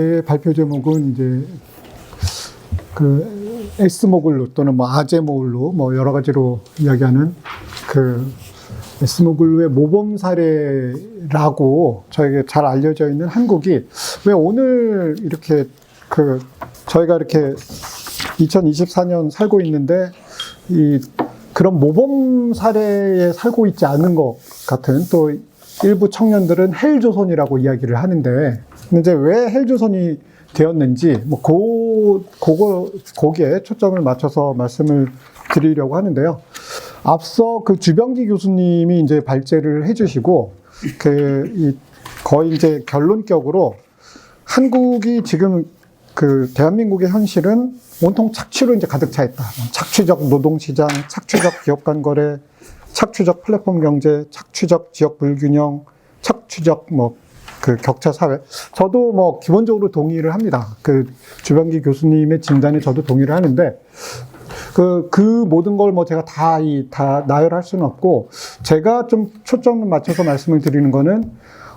제 발표 제목은 이제 그 에스모글루 또는 뭐 아제모글루 뭐 여러 가지로 이야기하는 그 에스모글루의 모범 사례라고 저에게 잘 알려져 있는 한국이 왜 오늘 이렇게 그 저희가 이렇게 2024년 살고 있는데 이 그런 모범 사례에 살고 있지 않은 것 같은 또 일부 청년들은 헬조선이라고 이야기를 하는데 근데 이제 왜 헬조선이 되었는지 뭐 고, 그거 거기에 초점을 맞춰서 말씀을 드리려고 하는데요. 앞서 그 주병기 교수님이 이제 발제를 해주시고 그이 거의 이제 결론격으로 한국이 지금 그 대한민국의 현실은 온통 착취로 이제 가득 차 있다. 착취적 노동시장, 착취적 기업 간 거래, 착취적 플랫폼 경제, 착취적 지역 불균형, 착취적 뭐 그 격차 사회. 저도 뭐 기본적으로 동의를 합니다. 그 주병기 교수님의 진단에 저도 동의를 하는데 그, 그 모든 걸 뭐 제가 다, 이, 다 나열할 수는 없고, 제가 좀 초점을 맞춰서 말씀을 드리는 거는,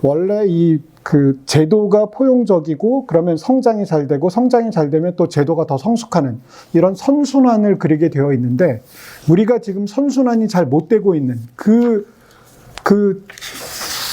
원래 이, 그, 제도가 포용적이고, 그러면 성장이 잘 되고, 성장이 잘 되면 또 제도가 더 성숙하는, 이런 선순환을 그리게 되어 있는데, 우리가 지금 선순환이 잘 못 되고 있는, 그, 그,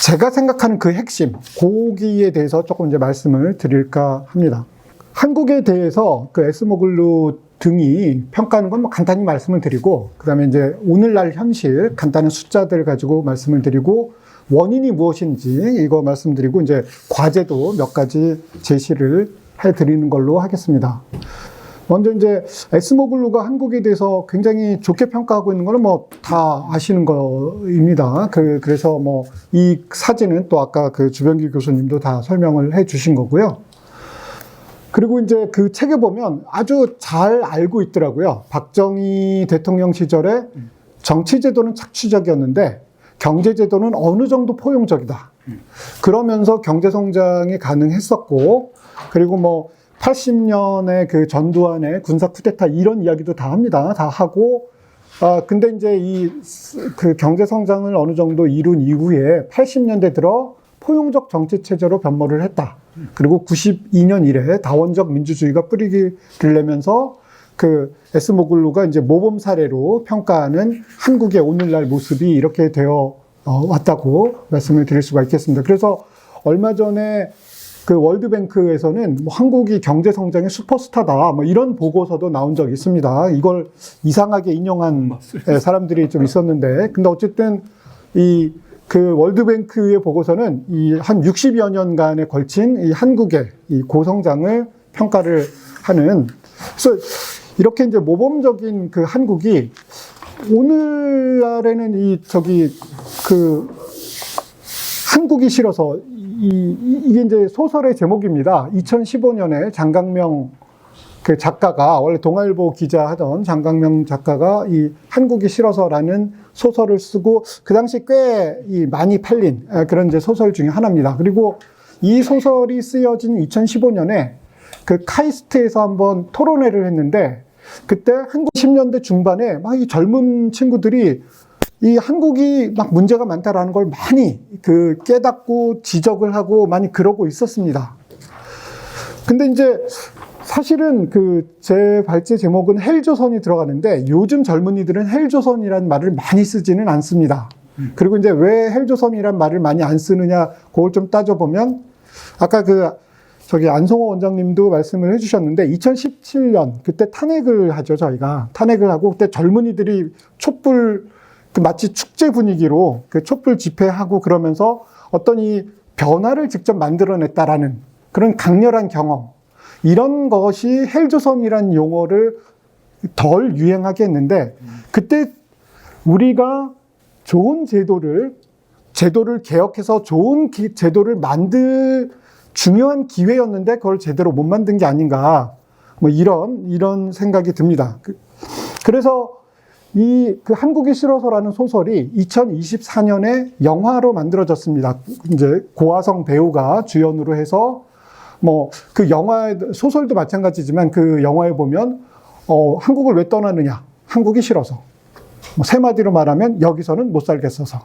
제가 생각하는 그 핵심, 고기에 대해서 조금 이제 말씀을 드릴까 합니다. 한국에 대해서 그 에스모글루 등이 평가하는 건 뭐 간단히 말씀을 드리고, 그 다음에 이제 오늘날 현실 간단한 숫자들 가지고 말씀을 드리고, 원인이 무엇인지 이거 말씀드리고, 이제 과제도 몇 가지 제시를 해 드리는 걸로 하겠습니다. 먼저 이제 에스모글루가 한국에 대해서 굉장히 좋게 평가하고 있는 거는 뭐 다 아시는 거입니다. 그, 그래서 뭐 이 사진은 또 아까 그 주병기 교수님도 다 설명을 해 주신 거고요. 그리고 이제 그 책에 보면 아주 잘 알고 있더라고요. 박정희 대통령 시절에 정치제도는 착취적이었는데 경제제도는 어느 정도 포용적이다. 그러면서 경제성장이 가능했었고, 그리고 뭐 80년에 그 전두환의 군사 쿠데타 이런 이야기도 다 합니다. 다 하고, 아, 근데 이제 이 그 경제 성장을 어느 정도 이룬 이후에 80년대 들어 포용적 정치 체제로 변모를 했다. 그리고 92년 이래 다원적 민주주의가 뿌리를 내면서 그 에스모글루가 이제 모범 사례로 평가하는 한국의 오늘날 모습이 이렇게 되어 어, 왔다고 말씀을 드릴 수가 있겠습니다. 그래서 얼마 전에 그 월드뱅크에서는 뭐 한국이 경제 성장의 슈퍼스타다 뭐 이런 보고서도 나온 적이 있습니다. 이걸 이상하게 인용한 예, 사람들이 좀 있었는데. 근데 어쨌든 이 그 월드뱅크의 보고서는 이 한 60여 년간에 걸친 이 한국의 이 고성장을 평가를 하는. 그래서 이렇게 이제 모범적인 그 한국이 오늘날에는 이 저기 그 한국이 싫어서 이, 이- 이게 이제 소설의 제목입니다. 2015년에 장강명 그 작가가 원래 동아일보 기자 하던 장강명 작가가 이 한국이 싫어서라는 소설을 쓰고 그 당시 꽤 이 많이 팔린 아, 그런 이제 소설 중에 하나입니다. 그리고 이 소설이 쓰여진 2015년에 그 카이스트에서 한번 토론회를 했는데 그때 한국 10년대 중반에 막 이 젊은 친구들이 이 한국이 막 문제가 많다라는 걸 많이 그 깨닫고 지적을 하고 많이 그러고 있었습니다. 근데 이제 사실은 그 제 발제 제목은 헬조선이 들어가는데 요즘 젊은이들은 헬조선이라는 말을 많이 쓰지는 않습니다. 그리고 이제 왜 헬조선이란 말을 많이 안 쓰느냐 그걸 좀 따져보면 아까 그 저기 안성호 원장님도 말씀을 해주셨는데 2017년 그때 탄핵을 하죠 저희가 탄핵을 하고 그때 젊은이들이 촛불 그 마치 축제 분위기로 그 촛불 집회하고 그러면서 어떤 이 변화를 직접 만들어냈다라는 그런 강렬한 경험 이런 것이 헬조선이라는 용어를 덜 유행하게 했는데 그때 우리가 좋은 제도를 제도를 개혁해서 좋은 기- 제도를 만들 중요한 기회였는데 그걸 제대로 못 만든 게 아닌가 뭐 이런 이런 생각이 듭니다. 그- 그래서 이 그 한국이 싫어서라는 소설이 2024년에 영화로 만들어졌습니다. 이제 고화성 배우가 주연으로 해서 뭐 그 영화 소설도 마찬가지지만 그 영화에 보면 어 한국을 왜 떠나느냐? 한국이 싫어서. 뭐 세 마디로 말하면 여기서는 못 살겠어서.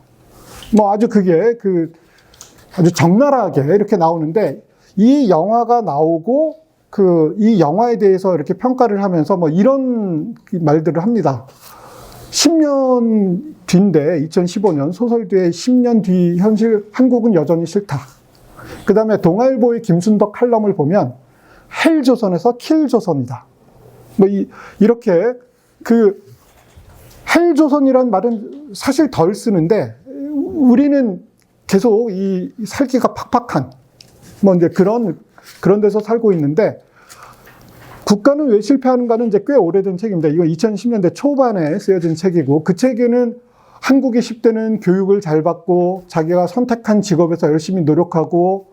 뭐 아주 그게 그 아주 적나라하게 이렇게 나오는데 이 영화가 나오고 그 이 영화에 대해서 이렇게 평가를 하면서 뭐 이런 말들을 합니다. 10년 뒤인데 2015년 소설 뒤에 10년 뒤 현실 한국은 여전히 싫다. 그 다음에 동아일보의 김순덕 칼럼을 보면 헬조선에서 킬조선이다. 뭐 이, 이렇게 그 헬조선이란 말은 사실 덜 쓰는데 우리는 계속 이 살기가 팍팍한 뭐 이제 그런 그런 데서 살고 있는데 국가는 왜 실패하는가는 이제 꽤 오래된 책입니다. 이거 2010년대 초반에 쓰여진 책이고 그 책에는 한국이 10대는 교육을 잘 받고 자기가 선택한 직업에서 열심히 노력하고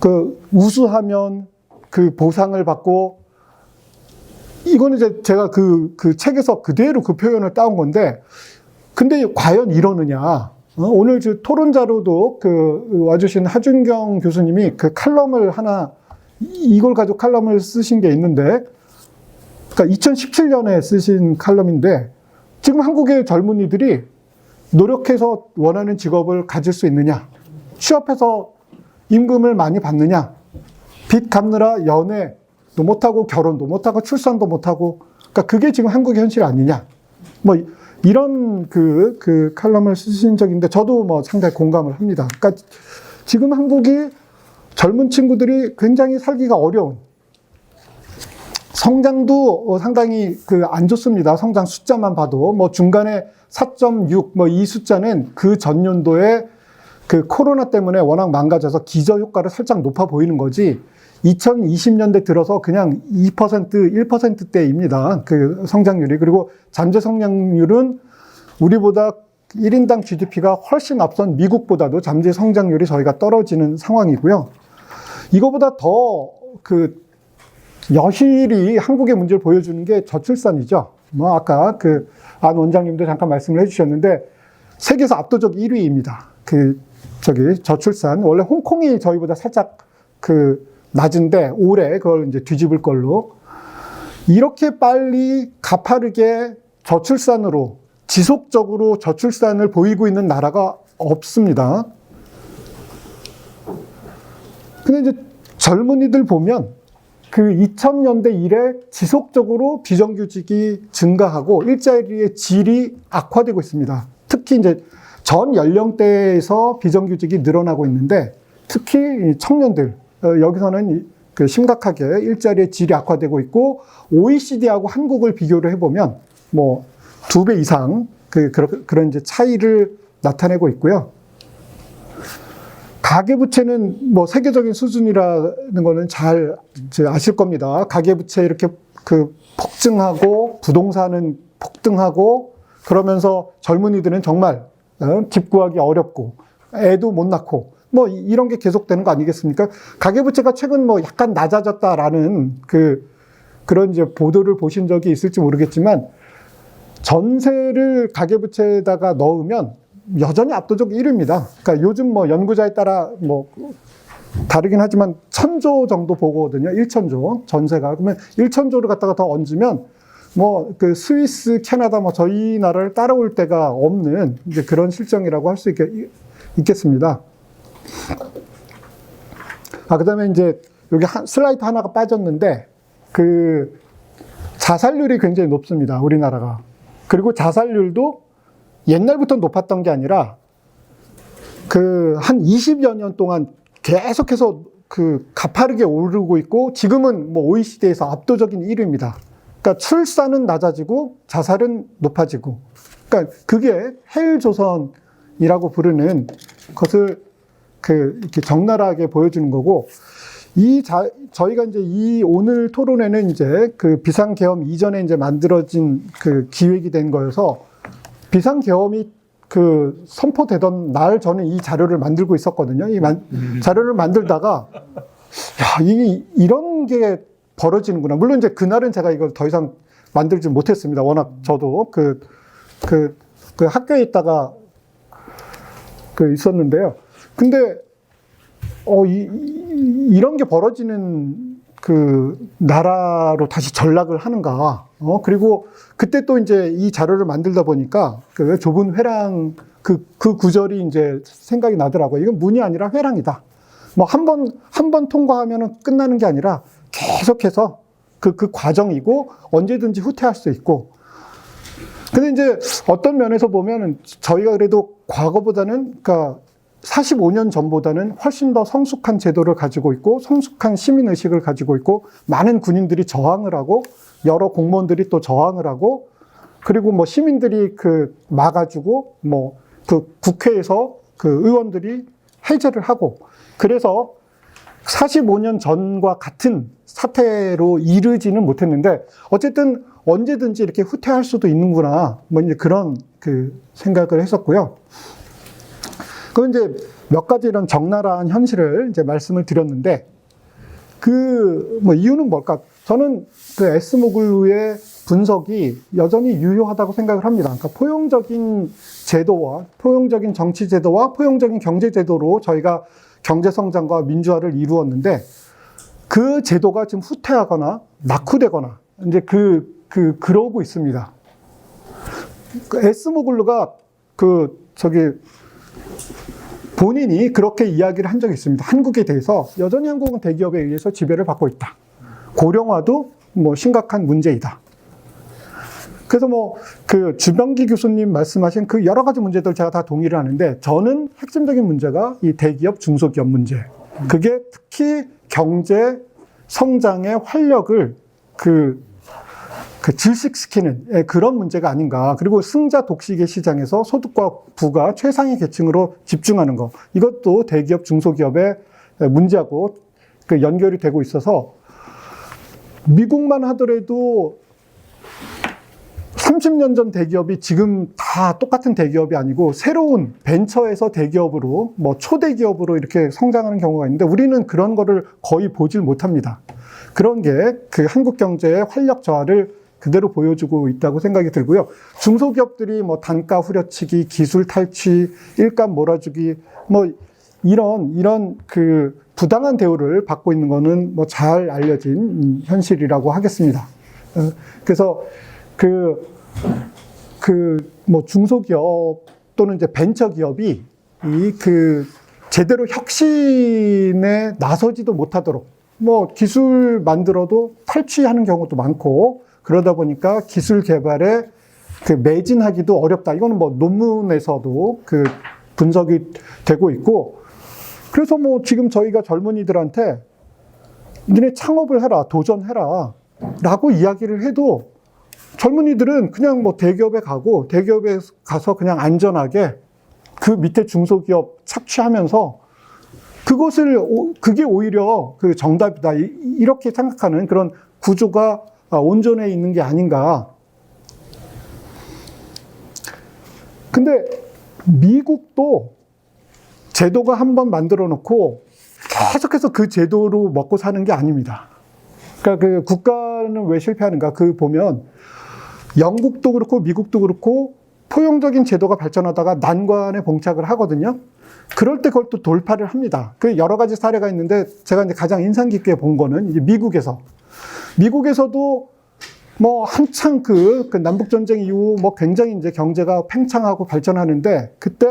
그 우수하면 그 보상을 받고 이거는 이제 제가 그, 그 책에서 그대로 그 표현을 따온 건데 근데 과연 이러느냐 어, 오늘 그 토론자로도 그 와주신 하준경 교수님이 그 칼럼을 하나 이- 이걸 가지고 칼럼을 쓰신 게 있는데 그러니까 2017년에 쓰신 칼럼인데 지금 한국의 젊은이들이 노력해서 원하는 직업을 가질 수 있느냐 취업해서 임금을 많이 받느냐 빚 갚느라 연애도 못하고 결혼도 못하고 출산도 못하고 그러니까 그게 지금 한국의 현실 아니냐 뭐 이- 이런 그, 그 칼럼을 쓰신 적인데 저도 뭐 상당히 공감을 합니다. 그러니까 지금 한국이 젊은 친구들이 굉장히 살기가 어려운 성장도 어, 상당히 그 안 좋습니다. 성장 숫자만 봐도 뭐 중간에 4.6 뭐 이 숫자는 그 전년도에 그 코로나 때문에 워낙 망가져서 기저 효과를 살짝 높아 보이는 거지. 2020년대 들어서 그냥 2% 1%대입니다. 그 성장률이 그리고 잠재 성장률은 우리보다 1인당 GDP가 훨씬 앞선 미국보다도 잠재 성장률이 저희가 떨어지는 상황이고요. 이거보다 더 그 여실히 한국의 문제를 보여주는 게 저출산이죠. 뭐 아까 그 안 원장님도 잠깐 말씀을 해주셨는데 세계에서 압도적 1위입니다. 그 저기 저출산 원래 홍콩이 저희보다 살짝 그 낮은데 올해 그걸 이제 뒤집을 걸로 이렇게 빨리 가파르게 저출산으로 지속적으로 저출산을 보이고 있는 나라가 없습니다. 근데 이제 젊은이들 보면 그 2000년대 이래 지속적으로 비정규직이 증가하고 일자리의 질이 악화되고 있습니다. 특히 이제 전 연령대에서 비정규직이 늘어나고 있는데 특히 이 청년들 어, 여기서는 이- 그 심각하게 일자리의 질이 악화되고 있고 OECD하고 한국을 비교를 해보면 뭐 두 배 이상 그 그런 이제 차이를 나타내고 있고요. 가계부채는 뭐 세계적인 수준이라는 거는 잘 아실 겁니다. 가계부채 이렇게 그 폭증하고 부동산은 폭등하고 그러면서 젊은이들은 정말 어, 집 구하기 어렵고 애도 못 낳고 뭐 이- 이런 게 계속되는 거 아니겠습니까? 가계부채가 최근 뭐 약간 낮아졌다라는 그 그런 이제 보도를 보신 적이 있을지 모르겠지만 전세를 가계부채에다가 넣으면 여전히 압도적 1위입니다. 그러니까 요즘 뭐 연구자에 따라 뭐 다르긴 하지만 천조 정도 보거든요. 1천조 전세가 그러면 1천조를 갖다가 더 얹으면 뭐 그 스위스, 캐나다 뭐 저희 나라를 따라올 데가 없는 이제 그런 실정이라고 할 수 있겠습니다. 아 그 다음에 이제 여기 한, 슬라이드 하나가 빠졌는데 그 자살률이 굉장히 높습니다. 우리나라가. 그리고 자살률도 옛날부터 높았던 게 아니라 그 한 20여 년 동안 계속해서 그 가파르게 오르고 있고 지금은 뭐 OECD에서 압도적인 1위입니다. 그러니까 출산은 낮아지고 자살은 높아지고 그러니까 그게 헬 조선이라고 부르는 것을 그 이렇게 적나라하게 보여주는 거고 이 자, 저희가 이제 이 오늘 토론회는 이제 그 비상계엄 이전에 이제 만들어진 그 기획이 된 거여서 비상계엄이 그 선포되던 날 저는 이 자료를 만들고 있었거든요. 이 만- 자료를 만들다가 야, 이 이런 게 벌어지는구나. 물론 이제 그날은 제가 이걸 더 이상 만들지 못했습니다. 워낙 저도 그, 그, 그 학교에 있다가 그 있었는데요. 근데 어, 이, 이- 이런 게 벌어지는 그 나라로 다시 전락을 하는가. 어, 그리고 그때 또 이제 이 자료를 만들다 보니까 그 좁은 회랑 그, 그 구절이 이제 생각이 나더라고요. 이건 문이 아니라 회랑이다. 뭐 한 번, 한 번 통과하면 끝나는 게 아니라 계속해서 그, 그 과정이고 언제든지 후퇴할 수 있고. 근데 이제 어떤 면에서 보면은 저희가 그래도 과거보다는, 그러니까 45년 전보다는 훨씬 더 성숙한 제도를 가지고 있고 성숙한 시민 의식을 가지고 있고 많은 군인들이 저항을 하고 여러 공무원들이 또 저항을 하고 그리고 뭐 시민들이 그 막아주고 뭐 그 국회에서 그 의원들이 해제를 하고 그래서 45년 전과 같은 사태로 이르지는 못했는데 어쨌든 언제든지 이렇게 후퇴할 수도 있는구나 뭐 이제 그런 그 생각을 했었고요. 그 이제 몇 가지 이런 적나라한 현실을 이제 말씀을 드렸는데 그 뭐 이유는 뭘까? 저는 그 에스모글루의 분석이 여전히 유효하다고 생각을 합니다. 그러니까 포용적인 제도와 포용적인 정치 제도와 포용적인 경제 제도로 저희가 경제 성장과 민주화를 이루었는데 그 제도가 지금 후퇴하거나 낙후되거나 이제 그, 그, 그러고 있습니다. 그 에스모글루가 그, 저기, 본인이 그렇게 이야기를 한 적이 있습니다. 한국에 대해서 여전히 한국은 대기업에 의해서 지배를 받고 있다. 고령화도 뭐 심각한 문제이다. 그래서 뭐 그 주병기 교수님 말씀하신 그 여러 가지 문제들 제가 다 동의를 하는데 저는 핵심적인 문제가 이 대기업 중소기업 문제. 그게 특히 경제 성장의 활력을 그, 그 질식시키는 예, 그런 문제가 아닌가. 그리고 승자 독식의 시장에서 소득과 부가 최상위 계층으로 집중하는 거. 이것도 대기업 중소기업의 문제하고 그 연결이 되고 있어서 미국만 하더라도 30년 전 대기업이 지금 다 똑같은 대기업이 아니고 새로운 벤처에서 대기업으로 뭐 초대기업으로 이렇게 성장하는 경우가 있는데 우리는 그런 거를 거의 보질 못합니다. 그런 게 그 한국 경제의 활력 저하를 그대로 보여주고 있다고 생각이 들고요. 중소기업들이 뭐 단가 후려치기, 기술 탈취, 일감 몰아주기, 뭐 이런, 이런 그 부당한 대우를 받고 있는 거는 뭐 잘 알려진 음, 현실이라고 하겠습니다. 어, 그래서 그, 그, 뭐 중소기업 또는 이제 벤처기업이 이 그 제대로 혁신에 나서지도 못하도록 뭐 기술 만들어도 탈취하는 경우도 많고 그러다 보니까 기술 개발에 그 매진하기도 어렵다. 이거는 뭐 논문에서도 그 분석이 되고 있고 그래서 뭐 지금 저희가 젊은이들한테 니네 창업을 해라, 도전해라 라고 이야기를 해도 젊은이들은 그냥 뭐 대기업에 가고 대기업에 가서 그냥 안전하게 그 밑에 중소기업 착취하면서 그것을 오- 그게 오히려 그 정답이다 이- 이렇게 생각하는 그런 구조가 아, 온전해 있는 게 아닌가. 근데 미국도 제도가 한 번 만들어 놓고 계속해서 그 제도로 먹고 사는 게 아닙니다. 그러니까 그 국가는 왜 실패하는가? 그 보면 영국도 그렇고 미국도 그렇고 포용적인 제도가 발전하다가 난관에 봉착을 하거든요. 그럴 때 그걸 또 돌파를 합니다. 그 여러 가지 사례가 있는데 제가 이제 가장 인상 깊게 본 거는 이제 미국에서 미국에서도 뭐 한창 그, 그 남북 전쟁 이후 뭐 굉장히 이제 경제가 팽창하고 발전하는데 그때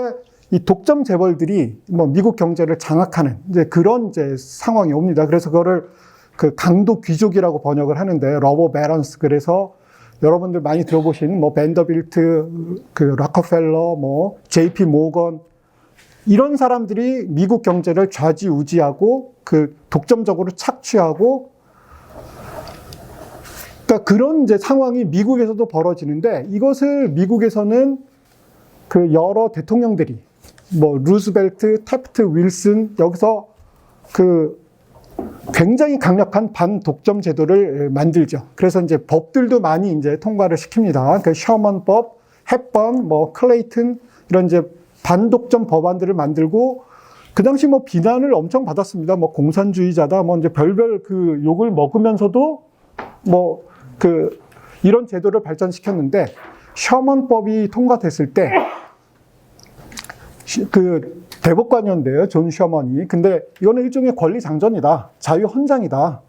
이 독점 재벌들이 뭐 미국 경제를 장악하는 이제 그런 이제 상황이 옵니다. 그래서 그거를 그 강도 귀족이라고 번역을 하는데 러버 베런스 그래서 여러분들 많이 들어보신 뭐 벤더빌트 그 락커펠러 뭐 JP 모건 이런 사람들이 미국 경제를 좌지우지하고 그 독점적으로 착취하고 그러니까 그런 이제 상황이 미국에서도 벌어지는데 이것을 미국에서는 그 여러 대통령들이 뭐 루즈벨트, 태프트, 윌슨 여기서 그 굉장히 강력한 반독점 제도를 만들죠. 그래서 이제 법들도 많이 이제 통과를 시킵니다. 그 셔먼법, 헵번, 뭐 클레이튼 이런 이제 반독점 법안들을 만들고 그 당시 뭐 비난을 엄청 받았습니다. 뭐 공산주의자다, 뭐 이제 별별 그 욕을 먹으면서도 뭐 그 이런 제도를 발전시켰는데 셔먼법이 통과됐을 때 그 대법관이었는데요, 존 셔먼이. 근데 이거는 일종의 권리 장전이다. 자유 헌장이다.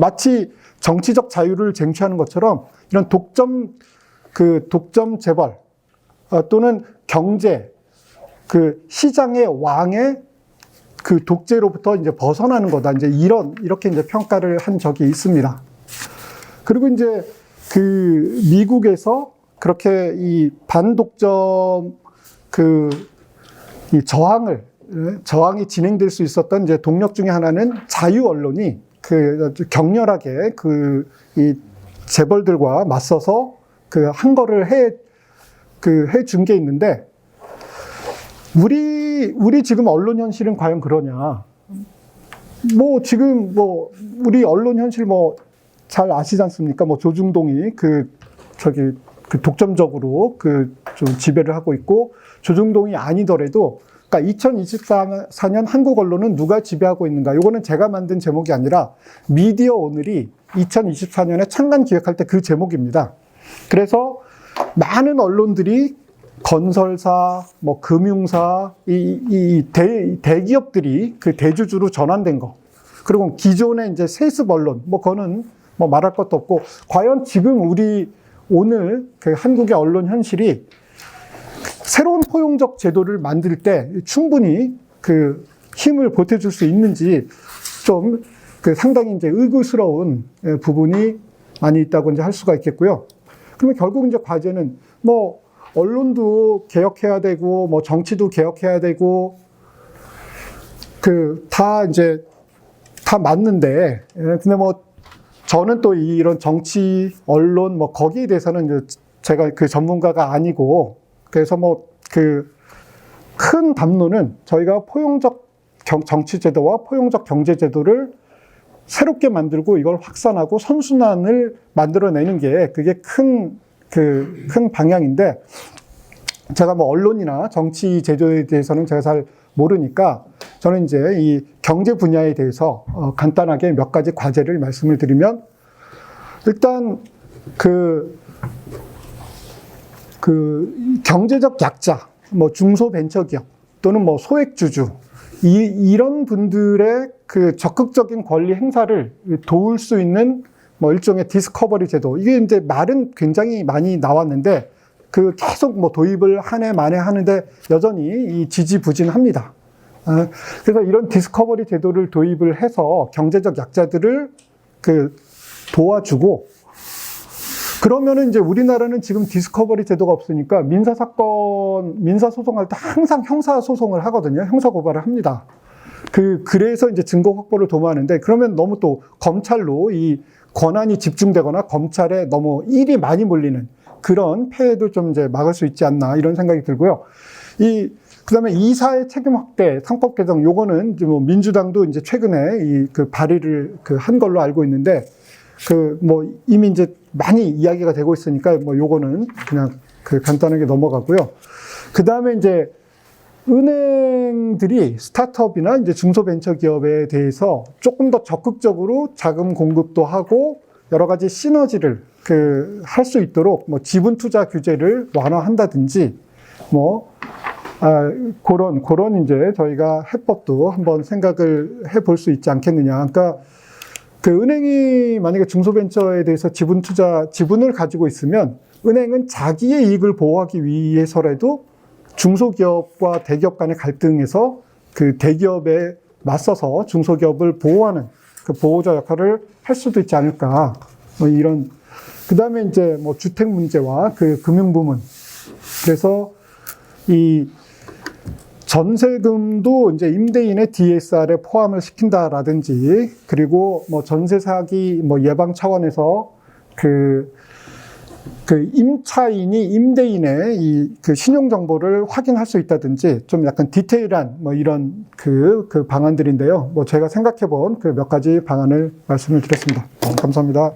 마치 정치적 자유를 쟁취하는 것처럼 이런 독점, 그 독점 재벌, 어, 또는 경제, 그 시장의 왕의 그그 독재로부터 이제 벗어나는 거다. 이제 이런, 이렇게 이제 평가를 한 적이 있습니다. 그리고 이제 그 미국에서 그렇게 이 반독점 그 이 저항을 예, 저항이 진행될 수 있었던 이제 동력 중에 하나는 자유 언론이 그 격렬하게 그 이 재벌들과 맞서서 그 한 거를 해 그 해 준 게 있는데 우리 우리 지금 언론 현실은 과연 그러냐? 뭐 지금 뭐 우리 언론 현실 뭐 잘 아시지 않습니까? 뭐 조중동이 그 저기 그 독점적으로 그 좀 지배를 하고 있고 조중동이 아니더라도 그러니까 2024년 한국 언론은 누가 지배하고 있는가? 이거는 제가 만든 제목이 아니라 미디어 오늘이 2024년에 창간 기획할 때 그 제목입니다. 그래서 많은 언론들이 건설사, 뭐 금융사, 이, 이 대, 대기업들이 그 대주주로 전환된 거. 그리고 기존의 이제 세습 언론, 뭐 그거는 뭐 말할 것도 없고, 과연 지금 우리 오늘 그 한국의 언론 현실이 새로운 포용적 제도를 만들 때 충분히 그 힘을 보태줄 수 있는지 좀 그 상당히 이제 의구스러운 예, 부분이 많이 있다고 이제 할 수가 있겠고요. 그러면 결국 이제 과제는 뭐 언론도 개혁해야 되고 뭐 정치도 개혁해야 되고 그 다 이제 다 맞는데 예, 근데 뭐 저는 또 이런 정치 언론 뭐 거기에 대해서는 제가 그 전문가가 아니고 그래서 뭐 그 큰 담론은 저희가 포용적 경- 정치 제도와 포용적 경제 제도를 새롭게 만들고 이걸 확산하고 선순환을 만들어내는 게 그게 큰 그 큰 방향인데 제가 뭐 언론이나 정치 제도에 대해서는 제가 잘 모르니까 저는 이제 이 경제 분야에 대해서 어, 간단하게 몇 가지 과제를 말씀을 드리면 일단 그, 그 경제적 약자, 뭐 중소벤처기업 또는 뭐 소액주주 이, 이런 분들의 그 적극적인 권리 행사를 도울 수 있는 뭐 일종의 디스커버리 제도 이게 이제 말은 굉장히 많이 나왔는데 그 계속 뭐 도입을 한 해 만에 하는데 여전히 이 지지부진합니다. 아, 그래서 이런 디스커버리 제도를 도입을 해서 경제적 약자들을 그 도와주고 그러면은 이제 우리나라는 지금 디스커버리 제도가 없으니까 민사 사건, 민사 소송할 때 항상 형사 소송을 하거든요. 형사 고발을 합니다. 그, 그래서 이제 증거 확보를 도모하는데 그러면 너무 또 검찰로 이 권한이 집중되거나 검찰에 너무 일이 많이 몰리는 그런 폐해도 좀 이제 막을 수 있지 않나 이런 생각이 들고요. 이, 그 다음에 이사의 책임 확대, 상법 개정, 요거는 이제 뭐 민주당도 이제 최근에 이 그 발의를 그 한 걸로 알고 있는데 그 뭐 이미 이제 많이 이야기가 되고 있으니까 뭐 요거는 그냥 그 간단하게 넘어가고요. 그 다음에 이제 은행들이 스타트업이나 이제 중소벤처 기업에 대해서 조금 더 적극적으로 자금 공급도 하고 여러 가지 시너지를 그 할 수 있도록 뭐 지분 투자 규제를 완화한다든지 뭐 아, 그런 그런 이제 저희가 해법도 한번 생각을 해볼 수 있지 않겠느냐. 그러니까 그 은행이 만약에 중소벤처에 대해서 지분 투자 지분을 가지고 있으면 은행은 자기의 이익을 보호하기 위해서라도 중소기업과 대기업 간의 갈등에서 그 대기업에 맞서서 중소기업을 보호하는 그 보호자 역할을 할 수도 있지 않을까. 뭐 이런 그 다음에 이제 뭐 주택 문제와 그 금융 부문. 그래서 이 전세금도 이제 임대인의 DSR에 포함을 시킨다라든지 그리고 뭐 전세 사기 뭐 예방 차원에서 그, 그 임차인이 임대인의 이 그 신용 정보를 확인할 수 있다든지 좀 약간 디테일한 뭐 이런 그, 그 방안들인데요. 뭐 제가 생각해 본 그 몇 가지 방안을 말씀을 드렸습니다. 감사합니다.